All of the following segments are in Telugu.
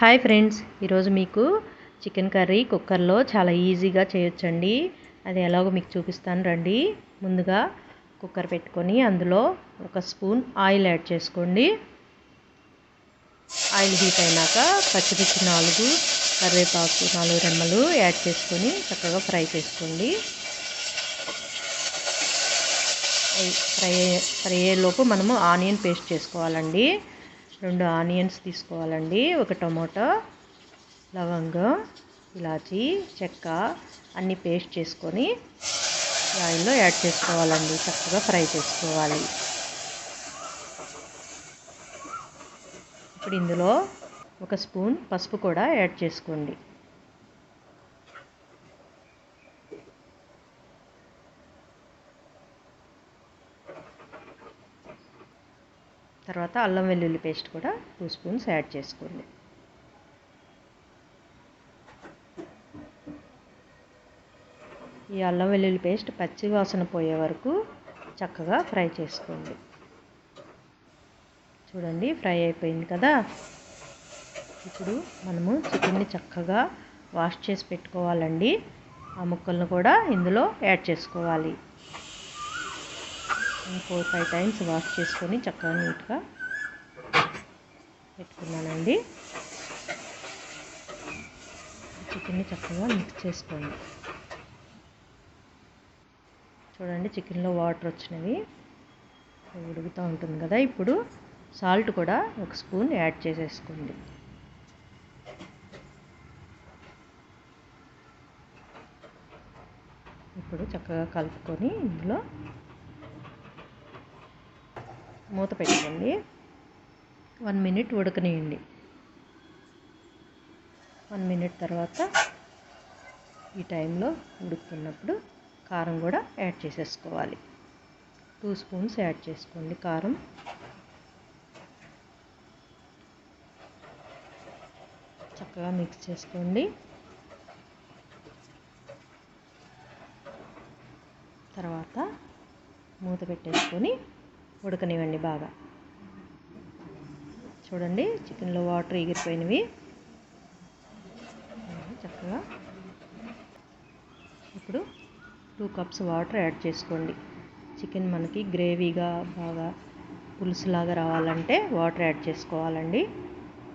హాయ్ ఫ్రెండ్స్ ఈరోజు మీకు చికెన్ కర్రీ కుక్కర్లో చాలా ఈజీగా చేయొచ్చండి. అది ఎలాగో మీకు చూపిస్తాను రండి. ముందుగా కుక్కర్ పెట్టుకొని అందులో ఒక స్పూన్ ఆయిల్ యాడ్ చేసుకోండి. ఆయిల్ హీట్ అయినాక పచ్చిమిర్చి నాలుగు కరివేపాకు నాలుగు రెమ్మలు యాడ్ చేసుకొని చక్కగా ఫ్రై చేసుకోండి. ఫ్రై ఫ్రై అయ్యేలోపు మనము ఆనియన్ పేస్ట్ చేసుకోవాలండి. రెండు ఆనియన్స్ తీసుకోవాలండి. ఒక టొమాటో లవంగం ఇలాచి చెక్క అన్నీ పేస్ట్ చేసుకొని ఆయిల్లో యాడ్ చేసుకోవాలండి. చక్కగా ఫ్రై చేసుకోవాలి. ఇప్పుడు ఇందులో ఒక స్పూన్ పసుపు కూడా యాడ్ చేసుకోండి. తర్వాత అల్లం వెల్లుల్లి పేస్ట్ కూడా టూ స్పూన్స్ యాడ్ చేసుకోండి. ఈ అల్లం వెల్లుల్లి పేస్ట్ పచ్చి వాసన పోయే వరకు చక్కగా ఫ్రై చేసుకోండి. చూడండి ఫ్రై అయిపోయింది కదా? ఇప్పుడు మనము చికెన్ని చక్కగా వాష్ చేసి పెట్టుకోవాలండి. ఆ ముక్కలను కూడా ఇందులో యాడ్ చేసుకోవాలి. ఫోర్ ఫైవ్ టైమ్స్ వాష్ చేసుకొని చక్కగా నీట్గా పెట్టుకున్నానండి. చికెన్ని చక్కగా మిక్స్ చేసుకోండి. చూడండి చికెన్లో వాటర్ వచ్చినవి ఉడుకుతూ ఉంటుంది కదా. ఇప్పుడు సాల్ట్ కూడా ఒక స్పూన్ యాడ్ చేసేసుకోండి. ఇప్పుడు చక్కగా కలుపుకొని ఇందులో మూత పెట్టుకోండి వన్ మినిట్ ఉడకనియండి. వన్ మినిట్ తర్వాత ఈ టైంలో ఉడుకుతున్నప్పుడు కారం కూడా యాడ్ చేసేసుకోవాలి. టూ స్పూన్స్ యాడ్ చేసుకోండి కారం. చక్కగా మిక్స్ చేసుకోండి. తర్వాత మూత పెట్టేసుకొని ఉడకనివ్వండి బాగా. చూడండి చికెన్లో వాటర్ ఎగిరిపోయినవి. చక్కగా. ఇప్పుడు టూ కప్స్ వాటర్ యాడ్ చేసుకోండి. చికెన్ మనకి గ్రేవీగా బాగా పులుసులాగా రావాలంటే వాటర్ యాడ్ చేసుకోవాలండి.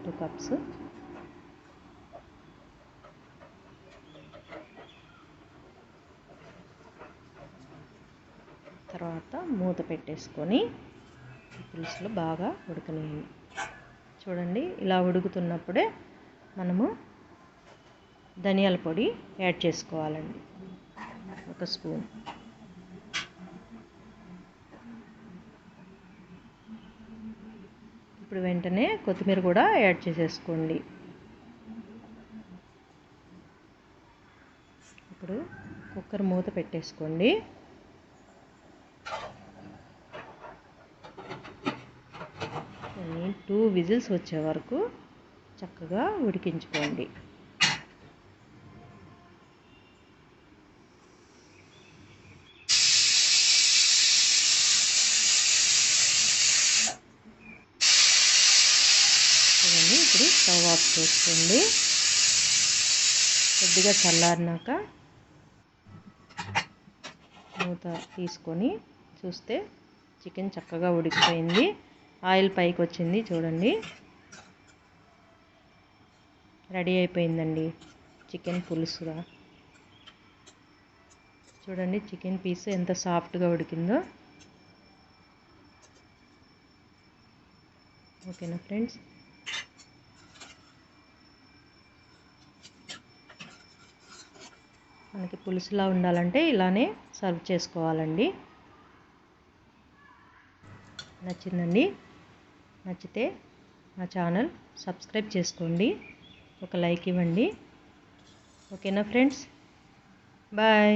టూ కప్స్ తర్వాత మూత పెట్టేసుకొని పులుసులు బాగా ఉడకనేవి చూడండి ఇలా ఉడుకుతున్నప్పుడే మనము ధనియాల పొడి యాడ్ చేసుకోవాలండి. ఒక స్పూన్. ఇప్పుడు వెంటనే కొత్తిమీర కూడా యాడ్ చేసేసుకోండి. ఇప్పుడు కుక్కర్ మూత పెట్టేసుకోండి. టూ విజిల్స్ వచ్చే వరకు చక్కగా ఉడికించుకోండి. చూడండి ఇప్పుడు స్టవ్ ఆఫ్ చేసుకోండి. కొద్దిగా చల్లారినాక మూత తీసుకొని చూస్తే చికెన్ చక్కగా ఉడికిపోయింది. ఆయిల్ పైకి వచ్చింది చూడండి. రెడీ అయిపోయిందండి చికెన్ పులుసుగా. చూడండి చికెన్ పీస్ ఎంత సాఫ్ట్గా ఉడికిందో. ఓకేనా ఫ్రెండ్స్? మనకి పులుసులా ఉండాలంటే ఇలానే సర్వ్ చేసుకోవాలండి. నచ్చిందండి? నచ్చితే మా ఛానల్ సబ్స్క్రైబ్ చేసుకోండి. ఒక లైక్ ఇవ్వండి. ఓకేనా ఫ్రెండ్స్? బాయ్.